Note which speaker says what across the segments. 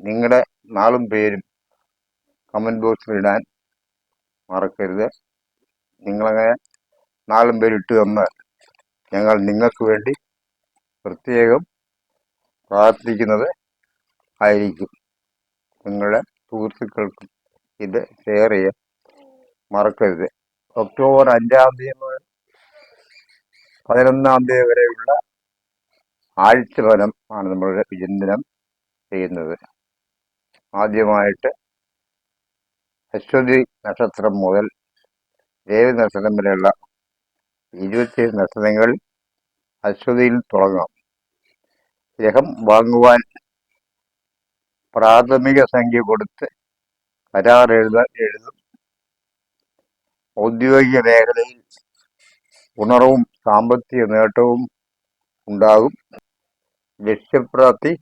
Speaker 1: നിങ്ങളുടെ നാളും പേരും കമന്റ് ബോക്സിൽ ഇടാൻ മറക്കരുത്. നിങ്ങളങ്ങനെ നാളും പേര് ഇട്ട് തന്നാൽ ഞങ്ങൾ നിങ്ങൾക്ക് വേണ്ടി പ്രത്യേകം പ്രാർത്ഥിക്കുന്നത് ആയിരിക്കും. നിങ്ങളുടെ സുഹൃത്തുക്കൾക്കും ഇത് ഷെയർ ചെയ്യാൻ മറക്കരുത്. ഒക്ടോബർ അഞ്ചാം തീയതി മുതൽ പതിനൊന്നാം തീയതി വരെയുള്ള ആഴ്ച ഫലം ആണ് നമ്മളുടെ വിചിന്തനം ചെയ്യുന്നത്. ആദ്യമായിട്ട് അശ്വതി നക്ഷത്രം മുതൽ ദേവി നക്ഷത്രം വരെയുള്ള ഇരുപത്തിയേഴ് നക്ഷത്രങ്ങൾ അശ്വതിയിൽ തുടങ്ങാം ഗ്രഹം വാങ്ങുവാൻ പ്രാഥമിക സംഖ്യ കൊടുത്ത് കരാർ എഴുതാൻ എഴുതും. ഔദ്യോഗിക മേഖലയിൽ ഉണർവും സാമ്പത്തിക നേട്ടവും ഉണ്ടാകും. ലക്ഷ്യപ്രാപ്തി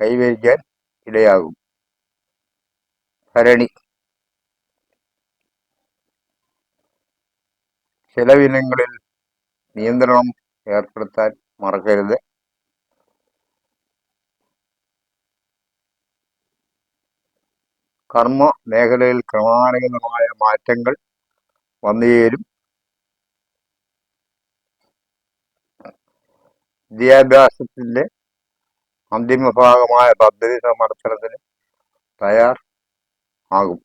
Speaker 1: കൈവരിക്കാൻ ഇടയാകും. ഭരണി. ചെലവിനങ്ങളിൽ നിയന്ത്രണം ഏർപ്പെടുത്താൻ മറക്കരുത്. കർമ്മ മേഖലയിൽ ക്രമാനുഗതമായ മാറ്റങ്ങൾ വന്നുചേരും. വിദ്യാഭ്യാസത്തിന്റെ അന്തിമ ഭാഗമായ പദ്ധതി സമർപ്പണത്തിന് തയ്യാർ ആകും.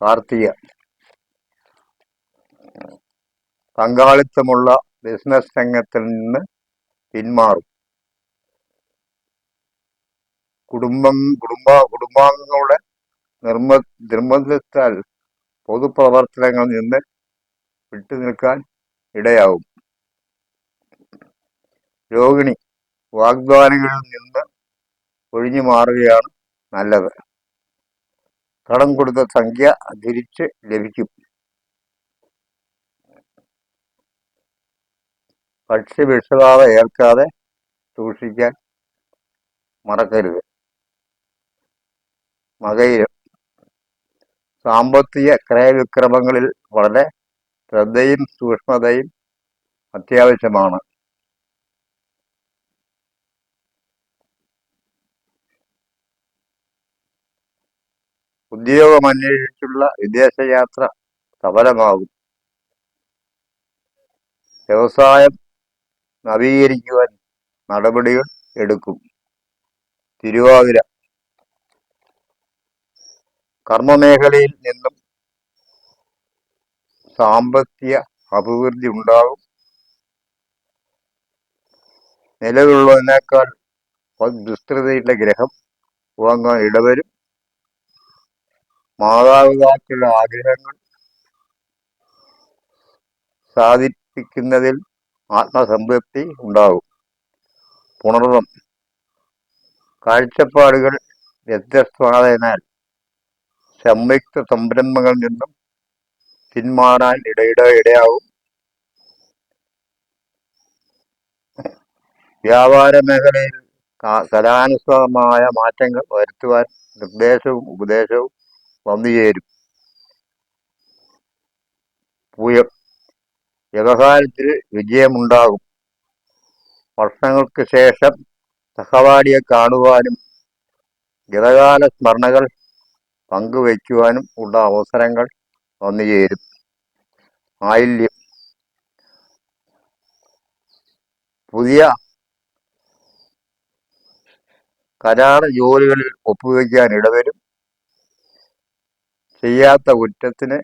Speaker 1: കാർത്തിക. പങ്കാളിത്തമുള്ള ബിസിനസ് രംഗത്തിൽ നിന്ന് പിന്മാറും. കുടുംബം കുടുംബ കുടുംബാംഗങ്ങളുടെ നിർമ്മ നിർബന്ധത്താൽ പൊതുപ്രവർത്തനങ്ങളിൽ നിന്ന് വിട്ടുനിൽക്കാൻ ഇടയാവും രോഹിണി. വാഗ്ദാനങ്ങളിൽ നിന്ന് ഒഴിഞ്ഞു മാറുകയാണ് നല്ലത്. കടം കൊടുത്ത സംഖ്യ തിരിച്ച് ലഭിക്കും. പക്ഷി വിഷബാധ ഏൽക്കാതെ സൂക്ഷിക്കാൻ മറക്കരുത്. മകയിലും സാമ്പത്തിക ക്രയവിക്രമങ്ങളിൽ വളരെ ശ്രദ്ധയും സൂക്ഷ്മതയും അത്യാവശ്യമാണ്. ഉദ്യോഗം അന്വേഷിച്ചുള്ള വിദേശയാത്ര സഫലമാകും. വ്യവസായം നവീകരിക്കുവാൻ നടപടികൾ എടുക്കും. തിരുവാതിര. കർമ്മമേഖലയിൽ നിന്നും സാമ്പത്തിക അഭിവൃദ്ധി ഉണ്ടാകും. നിലവിലുള്ളതിനേക്കാൾ ദുസ്തൃതയുടെ ഗ്രഹം വാങ്ങാൻ ഇടവരും. മാതാപിതാക്കളുടെ ആഗ്രഹങ്ങൾ സാധിപ്പിക്കുന്നതിൽ ആത്മസംതൃപ്തി ഉണ്ടാകും. പുണർവം. കാഴ്ചപ്പാടുകൾ വ്യത്യസ്തമായതിനാൽ സംയുക്ത സംരംഭങ്ങളിൽ നിന്നും പിന്മാറാൻ ഇടയിട ഇടയാവും. വ്യാപാര മേഖലയിൽ കലാനുസൃതമായ മാറ്റങ്ങൾ വരുത്തുവാൻ നിർദ്ദേശവും ഉപദേശവും വന്നുചേരും പൂയം വ്യവഹാരത്തിൽ വിജയമുണ്ടാകും. വർഷങ്ങൾക്ക് ശേഷം സഹവാടിയെ കാണുവാനും ഗതകാല സ്മരണകൾ പങ്കുവയ്ക്കുവാനും ഉള്ള അവസരങ്ങൾ വന്നു ചേരും. ആയില്യം പുതിയ കരാർ ജോലികളിൽ ഒപ്പുവെക്കാൻ ഇടവരും. ചെയ്യാത്ത കുറ്റത്തിന്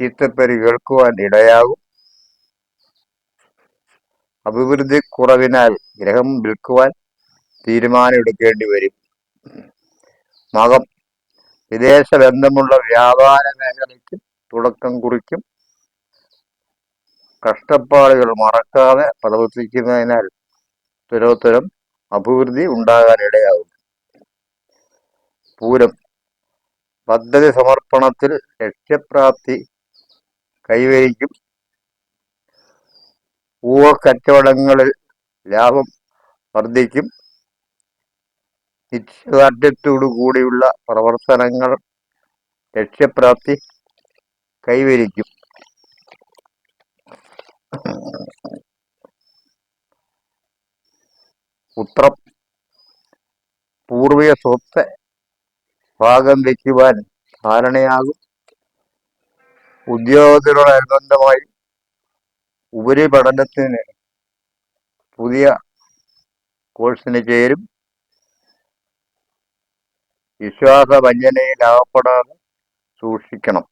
Speaker 1: ചീത്തപ്പേര് കേൾക്കുവാൻ ഇടയാകും. അഭിവൃദ്ധി കുറവിനാൽ ഗ്രഹം വിൽക്കുവാൻ തീരുമാനമെടുക്കേണ്ടി വരും. മകം വിദേശ ബന്ധമുള്ള വ്യാപാര മേഖലയ്ക്ക് തുടക്കം കുറിക്കും. കഷ്ടപ്പാടുകൾ മറക്കാതെ പ്രവർത്തിക്കുന്നതിനാൽ ഉത്തരോത്തരം അഭിവൃദ്ധി ഉണ്ടാകാനിടയാകും. പൂരം പദ്ധതി സമർപ്പണത്തിൽ ലക്ഷ്യപ്രാപ്തി കൈവരിക്കും. ഊഹക്കച്ചവടങ്ങളിൽ ലാഭം വർദ്ധിക്കും. നിശ്ചയദാർഢ്യത്തോടു കൂടിയുള്ള പ്രവർത്തനങ്ങൾ ലക്ഷ്യപ്രാപ്തി കൈവരിക്കും. ഉത്രം പൂർവിക സ്വത്ത് ഭാഗം വയ്ക്കുവാൻ ധാരണയാകും. ഉദ്യോഗത്തിനോടനുബന്ധമായി ഉപരിപഠനത്തിന് പുതിയ കോഴ്സിന് ചേരും. വിശ്വാസ വഞ്ചനയിൽ അകപ്പെടാതെ സൂക്ഷിക്കണം.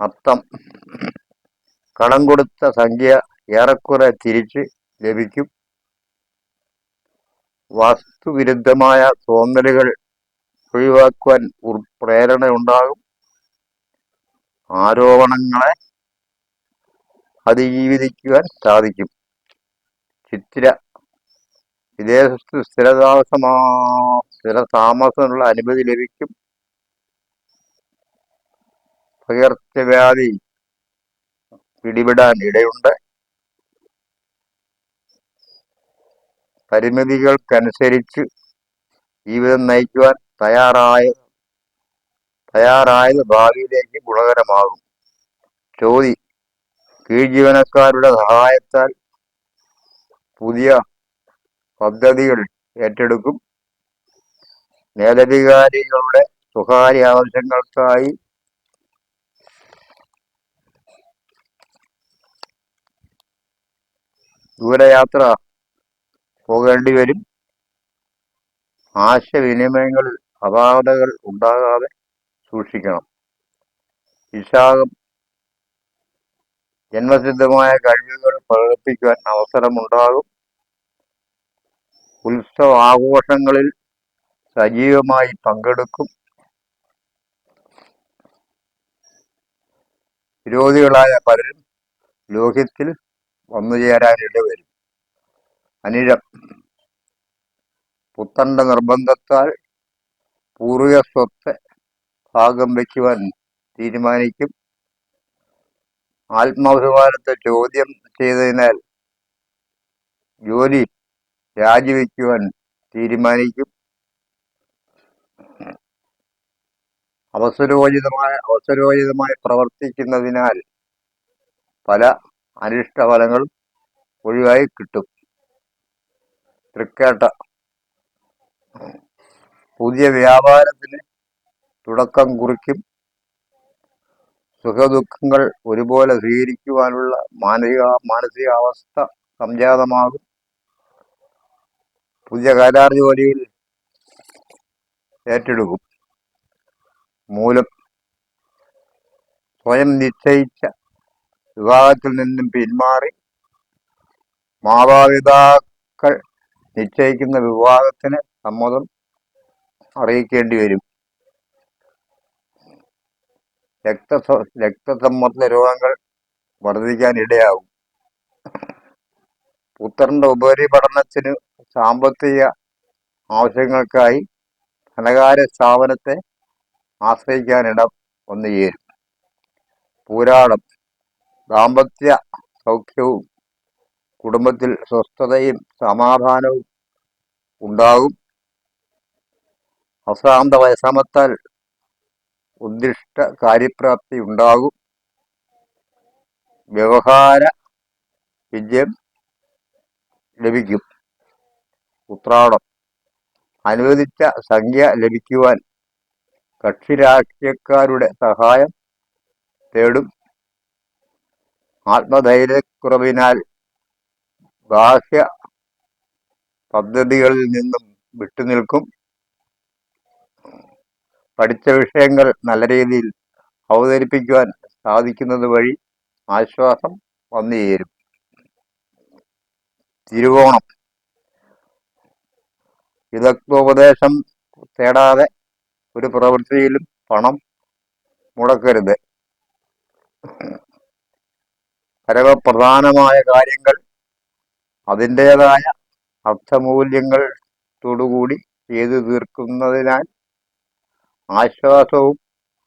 Speaker 1: അത്തം കടം കൊടുത്ത സംഖ്യ ഏറെക്കുറെ തിരിച്ച് ലഭിക്കും. വാസ്തുവിരുദ്ധമായ തോന്നലുകൾ ഒഴിവാക്കുവാൻ പ്രേരണ ഉണ്ടാകും ആരോപണങ്ങളെ അതിജീവിക്കുവാൻ സാധിക്കും. ചിത്തിര വിദേശത്ത് സ്ഥിരതാമസമാ സ്ഥിരതാമസത്തിനുള്ള അനുമതി ലഭിക്കും. പകർച്ചവ്യാധി പിടിപെടാൻ ഇടയുണ്ട്. പരിമിതികൾക്കനുസരിച്ച് ജീവിതം നയിക്കുവാൻ തയ്യാറായ തയ്യാറായത് ഭാവിയിലേക്ക് ഗുണകരമാകും. ചോതി കീഴ്ജീവനക്കാരുടെ സഹായത്താൽ പുതിയ പദ്ധതികൾ ഏറ്റെടുക്കും. മേലധികാരികളുടെ സ്വകാര്യ ആവശ്യങ്ങൾക്കായി ദൂരയാത്ര പോകേണ്ടി വരും. ആശയവിനിമയങ്ങളിൽ അപാകതകൾ ഉണ്ടാകാതെ സൂക്ഷിക്കണം. വിശാഖം ജന്മസിദ്ധമായ കഴിവുകൾ പ്രകടിപ്പിക്കുവാൻ അവസരമുണ്ടാകും. ഉത്സവ ആഘോഷങ്ങളിൽ സജീവമായി പങ്കെടുക്കും. വിരോധികളായ പലരും ലോഹ്യത്തിൽ വന്നുചേരാനിട വരും. അനിഴം. പുത്തന്റെ നിർബന്ധത്താൽ പൂർവിക സ്വത്ത് ഭാഗം വയ്ക്കുവാൻ തീരുമാനിക്കും. ആത്മാഭിമാനത്തെ ചോദ്യം ചെയ്തതിനാൽ ജോലി രാജിവെക്കുവാൻ തീരുമാനിക്കും. അവസരോചിതമായ അവസരോചിതമായി പ്രവർത്തിക്കുന്നതിനാൽ പല അനിഷ്ടഫലങ്ങളും ഒഴിവായി കിട്ടും. തൃക്കേട്ട പുതിയ വ്യാപാരത്തിന് തുടക്കം കുറിക്കും. സുഖദുഃഖങ്ങൾ ഒരുപോലെ സ്വീകരിക്കുവാനുള്ള മാനസിക മാനസികാവസ്ഥ സംജാതമാകും. പുതിയ കരാർ ജോലിയിൽ ഏറ്റെടുക്കും. മൂലം സ്വയം നിശ്ചയിച്ച വിവാഹത്തിൽ നിന്നും പിന്മാറി മാതാപിതാക്കൾ നിശ്ചയിക്കുന്ന വിവാഹത്തിന് സമ്മതം അറിയിക്കേണ്ടി വരും. രക്ത രക്തസമ്മർദ്ദ രോഗങ്ങൾ വർദ്ധിക്കാൻ ഇടയാവും പുത്രന്റെ ഉപരിപഠനത്തിന് സാമ്പത്തിക ആവശ്യങ്ങൾക്കായി ധനകാര്യ സ്ഥാപനത്തെ ആശ്രയിക്കാനിട വന്നു ചേരും പൂരാടം ദാമ്പത്യ സൗഖ്യവും കുടുംബത്തിൽ സ്വസ്ഥതയും സമാധാനവും ഉണ്ടാകും. അശാന്ത വയസ്സാമത്താൽ ഉദ്ദിഷ്ട കാര്യപ്രാപ്തി ഉണ്ടാകും. വ്യവഹാര വിജയം ലഭിക്കും. ഉത്രാടം. അനുവദിച്ച സംഖ്യ ലഭിക്കുവാൻ കക്ഷി രാഷ്ട്രീയക്കാരുടെ സഹായം തേടും. ആത്മധൈര്യക്കുറവിനാൽ ബാഹ്യ പദ്ധതികളിൽ നിന്നും വിട്ടുനിൽക്കും. പഠിച്ച വിഷയങ്ങൾ നല്ല രീതിയിൽ അവതരിപ്പിക്കുവാൻ സാധിക്കുന്നത് വഴി ആശ്വാസം വന്നു ചേരും. തിരുവോണം. വിദഗ്ധോപദേശം തേടാതെ ഒരു പ്രവൃത്തിയിലും പണം മുടക്കരുത്. പരമപ്രധാനമായ കാര്യങ്ങൾ അതിന്റെതായ അർത്ഥമൂല്യങ്ങളോടുകൂടി ചെയ്തു തീർക്കുന്നതിനാൽ ആശ്വാസവും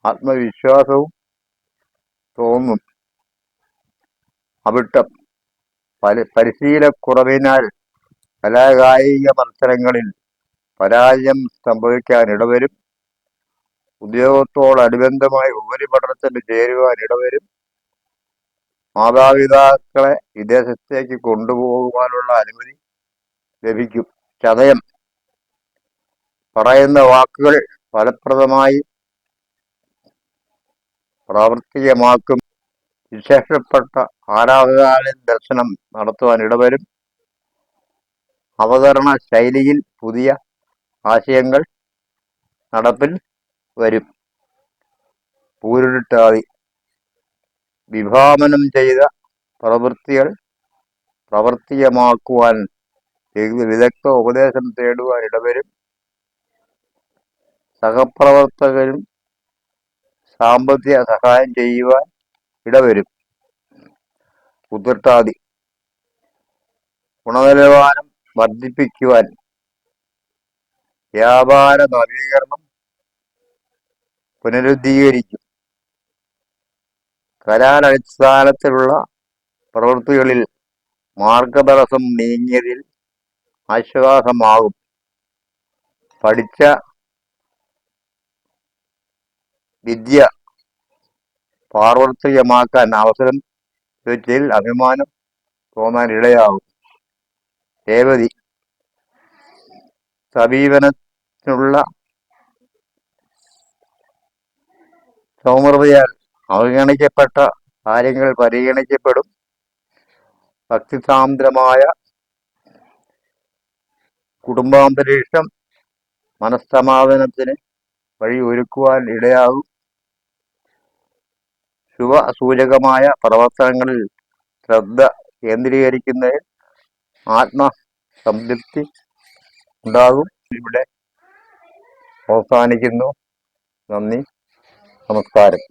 Speaker 1: ആത്മവിശ്വാസവും തോന്നും. അവിട്ടം പരി പരിശീലക്കുറവിനാൽ കലാകായിക മത്സരങ്ങളിൽ പരാജയം സംഭവിക്കാൻ ഇടവരും. ഉദ്യോഗത്തോടനുബന്ധമായി ഉപരിപഠനത്തിന് ചേരുവാൻ ഇടവരും. മാതാപിതാക്കളെ വിദേശത്തേക്ക് കൊണ്ടുപോകുവാനുള്ള അനുമതി ലഭിക്കും. ചതയം പറയുന്ന വാക്കുകൾ ഫലപ്രദമായി പ്രാവർത്തികമാക്കും. വിശേഷപ്പെട്ട ആരാധനാലയ ദർശനം നടത്തുവാൻ ഇടവരും. അവതരണ ശൈലിയിൽ പുതിയ ആശയങ്ങൾ നടപ്പിൽ വരും. പൂരുരുട്ടാതി വിഭാവനം ചെയ്ത പ്രവൃത്തികൾ പ്രവർത്തികമാക്കുവാൻ വിദഗ്ധ ഉപദേശം തേടുവാൻ ഇടവരും. സഹപ്രവർത്തകരും സാമ്പത്തിക സഹായം ചെയ്യുവാൻ ഇടവരും. ഉതിർട്ടാതി ഗുണനിലവാരം വർദ്ധിപ്പിക്കുവാൻ വ്യാപാര നവീകരണം പുനരുദ്ധീകരിക്കും. കരാരടിസ്ഥാനത്തിലുള്ള പ്രവൃത്തികളിൽ മാർഗതടസ്സം നീങ്ങിയതിൽ ആശ്വാസമാകും. പഠിച്ച വിദ്യ പാർവത്രികമാക്കാൻ അവസരം ലഭിച്ചതിൽ അഭിമാനം തോന്നാൻ ഇടയാകും. രേവതി സമീപനത്തിനുള്ള സൗമൃതയാൽ അവഗണിക്കപ്പെട്ട കാര്യങ്ങൾ പരിഗണിക്കപ്പെടും. ഭക്തിസാന്ദ്രമായ കുടുംബാന്തരീക്ഷം മനസ്സമാധാനത്തിന് വഴി ഒരുക്കുവാൻ ഇടയാകും. ശുഭസൂചകമായ പ്രവർത്തനങ്ങളിൽ ശ്രദ്ധ കേന്ദ്രീകരിക്കുന്നതിൽ ആത്മ സംതൃപ്തി ഉണ്ടാകും. ഇവിടെ അവസാനിക്കുന്നു. നന്ദി. നമസ്കാരം.